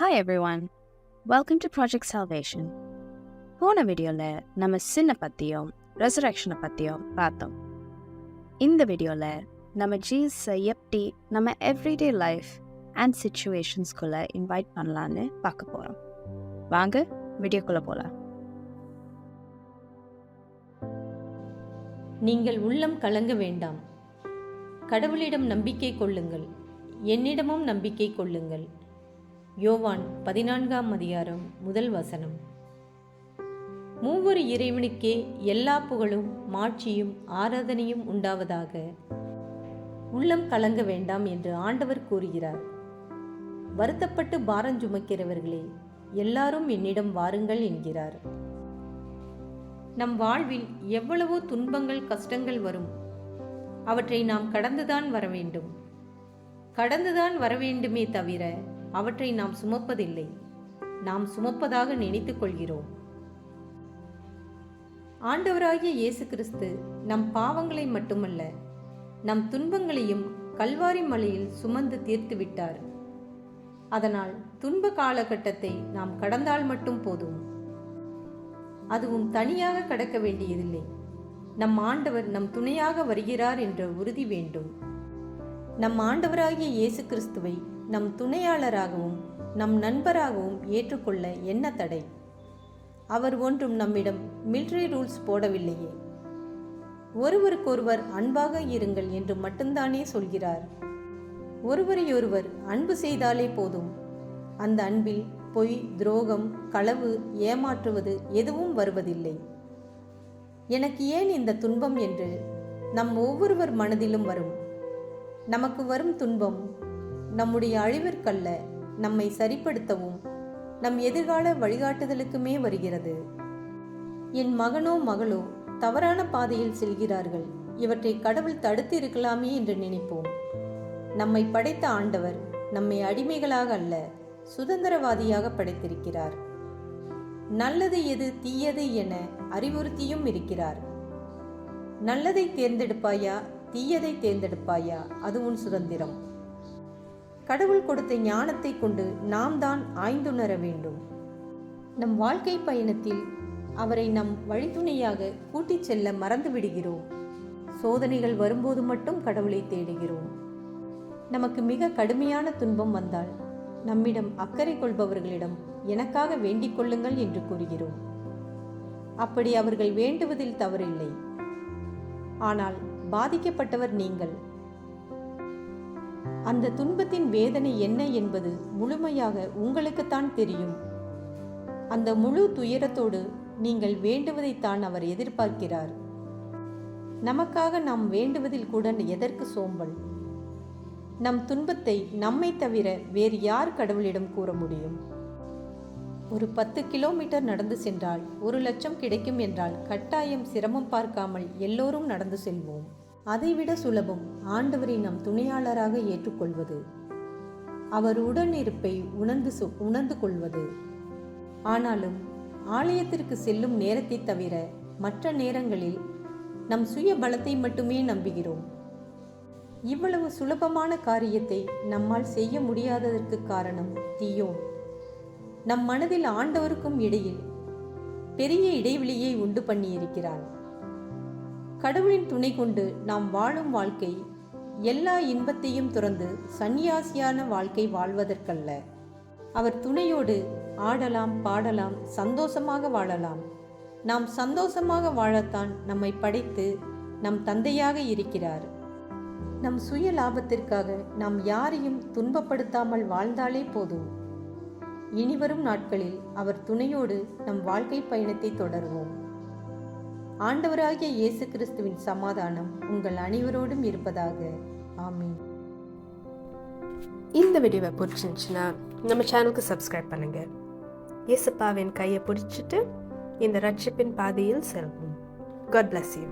Hi everyone welcome to project Salvation. போன வீடியோவில் நம்ம சின்ன பற்றியும் ரெசரக்ஷனை பற்றியும் பார்த்தோம். இந்த வீடியோவில் நம்ம ஜீஸை எப்படி நம்ம எவ்ரிடே லைஃப் அண்ட் சுச்சுவேஷன்ஸ்குள்ளே இன்வைட் பண்ணலான்னு பார்க்க போகிறோம் வாங்க வீடியோக்குள்ளே போகலாம் நீங்கள் உள்ளம் கலங்க வேண்டாம். கடவுளிடம் நம்பிக்கை கொள்ளுங்கள். என்னிடமும் நம்பிக்கை கொள்ளுங்கள். யோவான் பதினான்காம் அதிகாரம் முதல் வசனம். மூவொரு இறைவனுக்கே எல்லா புகழும் மாட்சியும் ஆராதனையும் உண்டாவதாக உள்ளம் கலங்க வேண்டாம் என்று ஆண்டவர் கூறுகிறார். வருத்தப்பட்டு பாரஞ்சுமக்கிறவர்களே எல்லாரும் என்னிடம் வாருங்கள் என்கிறார். நம் வாழ்வில் எவ்வளவோ துன்பங்கள் கஷ்டங்கள் வரும். அவற்றை நாம் கடந்துதான் வர வேண்டும். கடந்துதான் வர வேண்டுமே தவிர அவற்றை நாம் சுமப்பதில்லை. நாம் சுமப்பதாக நினைத்துக் கொள்கிறோம் ஆண்டவராகிய இயேசு கிறிஸ்து நம் பாவங்களை மட்டுமல்ல நம் துன்பங்களையும் கல்வாரி மலையில் சுமந்து தீர்த்து விட்டார். அதனால் துன்ப காலகட்டத்தை நாம் கடந்தால் மட்டும் போதும். அதுவும் தனியாக கடக்க வேண்டியதில்லை. நம் ஆண்டவர் நம் துணையாக வருகிறார் என்ற உறுதி வேண்டும். நம் ஆண்டவராகிய இயேசு கிறிஸ்துவை நம் துணையாளராகவும் நம் நண்பராகவும் ஏற்றுக்கொள்ள என்ன தடை? அவர் ஒன்றும் நம்மிடம் மில்ட்ரி ரூல்ஸ் போடவில்லையே. ஒருவருக்கொருவர் அன்பாக இருங்கள் என்று மட்டும்தானே சொல்கிறார். ஒருவரையொருவர் அன்பு செய்தாலே போதும். அந்த அன்பில் பொய் துரோகம் களவு ஏமாற்றுவது எதுவும் வருவதில்லை. எனக்கு ஏன் இந்த துன்பம் என்று நம் ஒவ்வொருவர் மனதிலும் வரும். நமக்கு வரும் துன்பம் நம்முடைய அழிவிற்கல்ல நம்மை சரிப்படுத்தவும் நம் எதிர்கால வழிகாட்டுதலுக்குமே வருகிறது. என் மகனோ மகளோ தவறான பாதையில் செல்கிறார்கள். இவற்றை கடவுள் தடுத்து இருக்கலாமே என்று நினைப்போம். நம்மை படைத்த ஆண்டவர் நம்மை அடிமைகளாக அல்ல சுதந்திரவாதியாக படைத்திருக்கிறார். நல்லது எது தீயது என அறிவுறுத்தியும் இருக்கிறார். நல்லதை தேர்ந்தெடுப்பாயா தீயதை தேர்ந்தெடுப்பாயா? அது உன் சுதந்திரம். கடவுள் கொடுத்த ஞானத்தை கொண்டு நாம் தான் ஆய்ந்துணர வேண்டும். நம் வாழ்க்கை பயணத்தில் அவரை நம் வழித்துணையாக கூட்டிச் செல்ல மறந்து விடுகிறோம். சோதனைகள் வரும்போது மட்டும் கடவுளை தேடுகிறோம். நமக்கு மிக கடுமையான துன்பம் வந்தால் நம்மிடம் அக்கறை கொள்பவர்களிடம் எனக்காக வேண்டிக் கொள்ளுங்கள் என்று கூறுகிறோம். அப்படி அவர்கள் வேண்டுவதில் தவறில்லை. ஆனால் பாதிக்கப்பட்டவர் நீங்கள். அந்த துன்பத்தின் வேதனை என்ன என்பது முழுமையாக உங்களுக்குத்தான் தெரியும். அந்த முழு துயரத்தோடு நீங்கள் வேண்டுவதைத்தான் அவர் எதிர்பார்க்கிறார். நமக்காக நாம் வேண்டுவதில் கூட எதற்கு சோம்பல்? நம் துன்பத்தை நம்மை தவிர வேறு யார் கடவுளிடம் கூற முடியும்? ஒரு பத்து கிலோமீட்டர் நடந்து சென்றால் ஒரு லட்சம் கிடைக்கும் என்றால் கட்டாயம் சிரமம் பார்க்காமல் எல்லோரும் நடந்து செல்வோம். அதைவிட சுலபம் ஆண்டவரை நம் துணையாளராக ஏற்றுக்கொள்வது. அவர் உடனிருப்பை உணர்ந்து சு- உணர்ந்து கொள்வது. ஆனாலும் ஆலயத்திற்கு செல்லும் நேரத்தை தவிர மற்ற நேரங்களில் நம் சுய பலத்தை மட்டுமே நம்புகிறோம். இவ்வளவு சுலபமான காரியத்தை நம்மால் செய்ய முடியாததற்கு காரணம் தீயோன். நம் மனதில் ஆண்டவருக்கும் இடையில் பெரிய இடைவெளியை உண்டு பண்ணியிருக்கிறான். கடவுளின் துணை கொண்டு நாம் வாழும் வாழ்க்கை எல்லா இன்பத்தையும் துறந்து சந்நியாசியான வாழ்க்கை வாழ்வதற்கல்ல. அவர் துணையோடு ஆடலாம் பாடலாம் சந்தோஷமாக வாழலாம். நாம் சந்தோஷமாக வாழத்தான் நம்மை படைத்து நம் தந்தையாக இருக்கிறார். நம் சுய லாபத்திற்காக நாம் யாரையும் துன்பப்படுத்தாமல் வாழ்ந்தாலே போதும். இனிவரும் நாட்களில் அவர் துணையோடு நம் வாழ்க்கை பயணத்தை தொடருவோம். ஆண்டவராகிய இயேசு கிறிஸ்துவின் சமாதானம் உங்கள் அனைவரோடும் இருப்பதாக. ஆமீன். இந்த வீடியோவை பிடிச்சிருந்துச்சுன்னா நம்ம சேனலுக்கு சப்ஸ்கிரைப் பண்ணுங்க. இயேசுப்பாவின் கையை பிடிச்சிட்டு இந்த ரட்சிப்பின் பாதையில் செல்வோம். God bless you